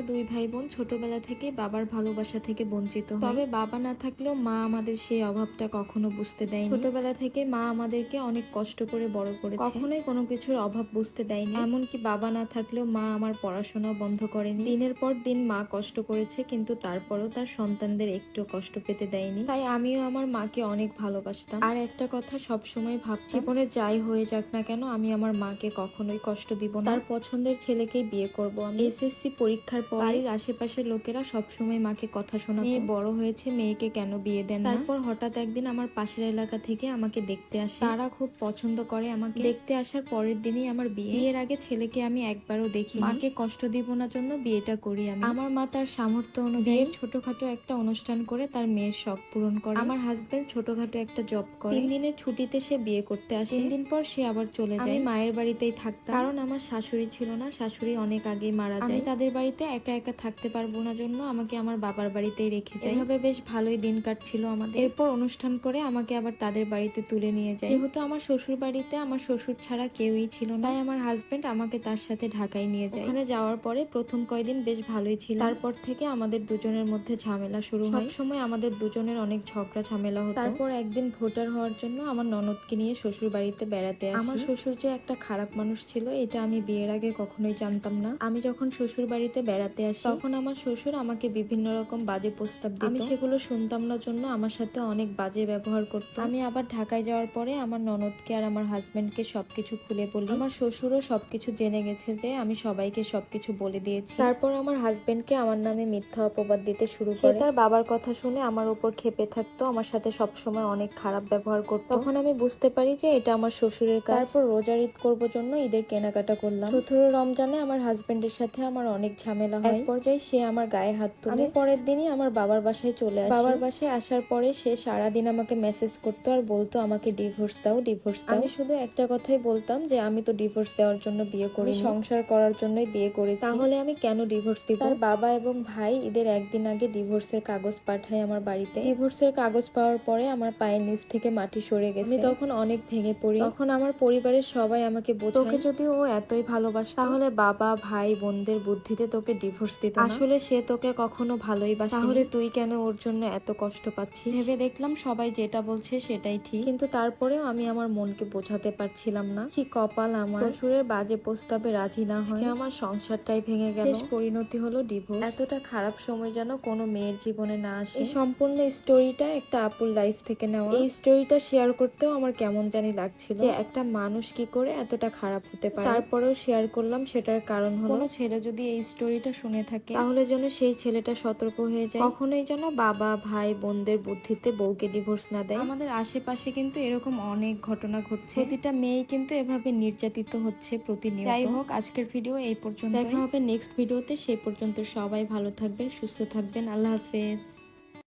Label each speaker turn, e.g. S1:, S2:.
S1: আমরা দুই ভাই বোন ছোটবেলা থেকে বাবার ভালোবাসা থেকে বঞ্চিত তবে বাবা না থাকলেও মা আমাদের সেই অভাবটা কখনো বুঝতে দেয়নি। ছোটবেলা থেকে মা আমাদেরকে অনেক কষ্ট করে বড় করেছে। কখনোই কোনো কিছুর অভাব বুঝতে দেয়নি। এমনকি বাবা না থাকলেও মা আমার পড়াশোনা বন্ধ করেনি। দিনের পর দিন মা কষ্ট করেছে, কিন্তু তারপরও তার সন্তানদের একটু কষ্ট পেতে দেয়নি। তাই আমিও আমার মাকে অনেক ভালোবাসতাম। আর একটা কথা সব সময় ভাবছি জীবনে যাই হয়ে যাক না কেন, আমি আমার মাকে কখনোই কষ্ট দিব না। তার পছন্দের ছেলেকেই বিয়ে করব আমি। এসএসসি পরীক্ষার পর বাড়ির আশেপাশের লোকেরা সবসময় মাকে কথা শোনা মেয়ে বড় হয়েছে মেয়েকে কেন বিয়ে দেন তারপর হঠাৎ একদিন আমার পাশের এলাকা থেকে আমাকে দেখতে আসে। তারা খুব পছন্দ করে আমাকে। দেখতে আসার পরের দিনই আমার বিয়ে। বিয়ের আগে ছেলেকে আমি একবারও দেখি মাকে কষ্ট দিব না জন্য বিয়েটা করি আমি। আমার মা তার সামর্থ্য অনুযায়ী ছোটখাটো একটা অনুষ্ঠান করে তার মেয়ের শখ পূরণ করে। আমার হাজবেন্ড ছোটখাটো একটা জব করে। তিন দিনের ছুটিতে সে বিয়ে করতে আসে। তিন দিন পর সে আবার চলে যায়। আমি মায়ের বাড়িতেই থাকতাম। কারণ আমার শাশুড়ি ছিল না শাশুড়ি অনেক আগেই মারা যায়। তাদের বাড়িতে একা একা থাকতে পারব না জন্য আমাকে আমার বাবার বাড়িতেই রেখে যায়। এভাবে বেশ ভালোই দিন কাটছিল আমাদের। এরপর অনুষ্ঠান করে আমাকে আবার তাদের বাড়িতে তুলে নিয়ে যায়। যেহেতু আমার শ্বশুর বাড়িতে আমার শ্বশুর ছাড়া কেউই ছিল না তাই আমার হাজবেন্ড আমাকে তার সাথে ঢাকায় নিয়ে যায়। ওখানে যাওয়ার পরে প্রথম কয়দিন বেশ ভালোই ছিল। তারপর থেকে আমাদের দুজনের মধ্যে ঝামেলা শুরু হয়। সময় আমাদের দুজনের অনেক ঝগড়া ঝামেলা হতো। তারপর একদিন ভোটার হওয়ার জন্য আমার ননদকে নিয়ে শ্বশুর বাড়িতে বেড়াতে আসি। আমার শ্বশুর যে একটা খারাপ মানুষ ছিল এটা আমি বিয়ের আগে কখনোই জানতাম না। আমি যখন শ্বশুর বাড়িতে বেড়াতে আসি। তখন আমার শ্বশুর আমাকে বিভিন্ন রকম বাজে প্রস্তাব দিত। আমি সেগুলো শুনতাম না জন্য আমার সাথে অনেক বাজে ব্যবহার করতো। আমি আবার ঢাকায় যাওয়ার পরে আমার ননদকে আর আমার হাজবেন্ডকে সবকিছু খুলে বলি। আমার শ্বশুরও সবকিছু জেনে গেছে যে আমি সবাইকে সবকিছু বলে দিয়েছি। তারপর আমার হাজবেন্ডকে আমার নামে মিথ্যা অপবাদ দিতে শুরু করে। তার বাবার কথা শুনে আমার উপর ক্ষেপে থাকতো আমার সাথে সব সময় অনেক খারাপ ব্যবহার করতো। তখন আমি বুঝতে পারি যে এটা আমার শ্বশুরের কাজ। তারপর রোজার ঈদ করব জন্য ঈদের কেনাকাটা করলাম। চতুর্থ রমজানে আমার হাজবেন্ডের সাথে আমার অনেক ঝামেলা হয় এক পর্যায়ে সে আমার গায়ে হাত তুলে আমি পরের দিনই আমার বাবার বাসায় চলে আসি। বাবার বাসায় আসার পরে সে সারাদিন আমাকে মেসেজ করতো আর বলতো আমাকে ডিভোর্স দাও ডিভোর্স দাও। আমি শুধু একটা কথাই বলতাম যে আমি তো ডিভোর্স দেওয়ার জন্য বিয়ে করি সংসার করার জন্যই বিয়ে করেছি। তাহলে আমি কেন ডিভোর্স দিব? তার বাবা এবং ভাই ঈদের একদিন আগে ডিভোর্সের কাগজ পাঠায় আমার বাড়িতে। ডিভোর্সের কাগজ পাওয়ার পরে আমার পায়ের নিচ থেকে মাটি সরে গেছে। আমি তখন অনেক ভেঙে পড়ি। তখন আমার পরিবারের সবাই আমাকে বোঝায় তোকে যদি ও এতই ভালোবাসে তাহলে বাবা ভাই বোনদের বুদ্ধিতে তোকে ডিভোর্স দিত। আসলে সে তোকে কখনো ভালোই বাসে তাহলে তুই কেন ওর জন্য এত কষ্ট পাচ্ছিস? ভেবে দেখলাম সবাই যেটা বলছে সেটাই ঠিক। কিন্তু তারপরেও আমি আমার মনকে বোঝাতে পারছিলাম না। কি কপাল আমার। শ্বশুরের বাজে প্রস্তাবে রাজি না হয় আমার সংসারটাই ভেঙে গেল। শেষ পরিণতি হলো ডিভোর্স এতটা খারাপ সময় যেন কোনো মেয়ের জীবনে না আসে। এই সম্পূর্ণ স্টোরিটা একটা আপুর লাইফ থেকে নেওয়া। এই স্টোরিটা শেয়ার করতেও আমার কেমন জানি লাগছিল। যে একটা মানুষ কি করে এতটা খারাপ হতে পারে। তারপরেও শেয়ার করলাম সেটার কারণ হলো ছেলে যদি এই স্টোরিটা শুনে থাকে। তাহলে যেন সেই ছেলেটা সতর্ক হয়ে যায়। কখনোই যেন বাবা ভাই বোনদের বুদ্ধিতে বউকে ডিভোর্স না দেয়। আমাদের আশেপাশে কিন্তু এরকম অনেক ঘটনা ঘটছে। প্রতিটা মেয়ে কিন্তু এভাবে নির্যাতিত হচ্ছে প্রতিনিয়ত। যাই হোক আজকের ভিডিও এই পর্যন্ত দেখা হবে নেক্সট ভিডিওতে সেই পর্যন্ত সবাই ভালো থাকবেন সুস্থ থাকবেন। আল্লাহ হাফেজ।